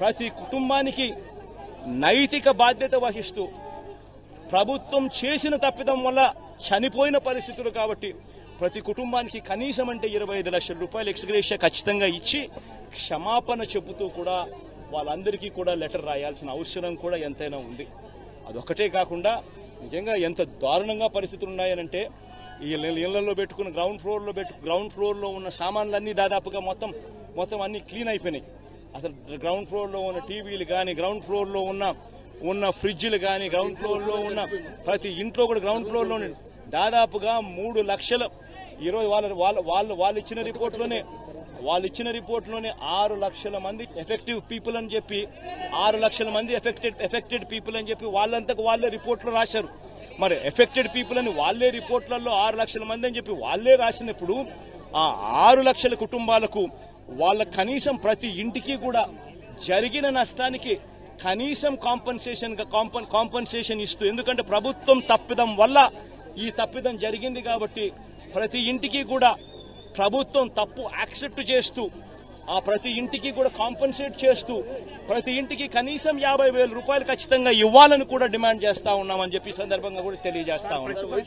ప్రతి కుటుంబానికి నైతిక బాధ్యత వహిస్తూ ప్రభుత్వం చేసిన తప్పిదం వల్ల చనిపోయిన పరిస్థితులు కాబట్టి ప్రతి కుటుంబానికి కనీసం అంటే ఇరవై ఐదు లక్షల రూపాయలు ఎక్స్గ్రేషియా ఖచ్చితంగా ఇచ్చి క్షమాపణ చెబుతూ కూడా వాళ్ళందరికీ కూడా లెటర్ రాయాల్సిన అవసరం కూడా ఎంతైనా ఉంది. అదొకటే కాకుండా నిజంగా ఎంత దారుణంగా పరిస్థితులు ఉన్నాయనంటే ఈ ఇళ్ళలో పెట్టుకున్న గ్రౌండ్ ఫ్లోర్లో పెట్టు గ్రౌండ్ ఫ్లోర్లో ఉన్న సామాన్లన్నీ దాదాపుగా మొత్తం మొత్తం అన్ని క్లీన్ అయిపోయినాయి. అసలు గ్రౌండ్ ఫ్లోర్లో ఉన్న టీవీలు కానీ గ్రౌండ్ ఫ్లోర్లో ఉన్న ఉన్న ఫ్రిడ్జ్లు కానీ గ్రౌండ్ ఫ్లోర్లో ఉన్న ప్రతి ఇంట్లో కూడా గ్రౌండ్ ఫ్లోర్లో దాదాపుగా మూడు లక్షల ఈరోజు వాళ్ళ వాళ్ళ వాళ్ళు వాళ్ళు ఇచ్చిన రిపోర్ట్లోనే వాళ్ళు ఇచ్చిన రిపోర్ట్లోనే ఆరు లక్షల మంది ఎఫెక్టివ్ పీపుల్ అని చెప్పి ఆరు లక్షల మంది ఎఫెక్టెడ్ ఎఫెక్టెడ్ పీపుల్ అని చెప్పి వాళ్ళంతకు వాళ్ళే రిపోర్ట్లో రాశారు. మరి ఎఫెక్టెడ్ పీపుల్ అని వాళ్ళే రిపోర్ట్లలో ఆరు లక్షల మంది అని చెప్పి వాళ్ళే రాసినప్పుడు ఆ ఆరు లక్షల కుటుంబాలకు వాళ్ళ కనీసం ప్రతి ఇంటికి కూడా జరిగిన నష్టానికి కనీసం కాంపన్సేషన్ కాంపన్సేషన్ ఇస్తూ ఎందుకంటే ప్రభుత్వం తప్పిదం వల్ల ఈ తప్పిదం జరిగింది కాబట్టి ప్రతి ఇంటికి కూడా ప్రభుత్వం తప్పు యాక్సెప్ట్ చేస్తూ ఆ ప్రతి ఇంటికి కూడా కాంపన్సేట్ చేస్తూ ప్రతి ఇంటికి కనీసం యాభై వేల రూపాయలు ఖచ్చితంగా ఇవ్వాలని కూడా డిమాండ్ చేస్తా ఉన్నామని చెప్పి సందర్భంగా కూడా తెలియజేస్తా ఉన్నాం.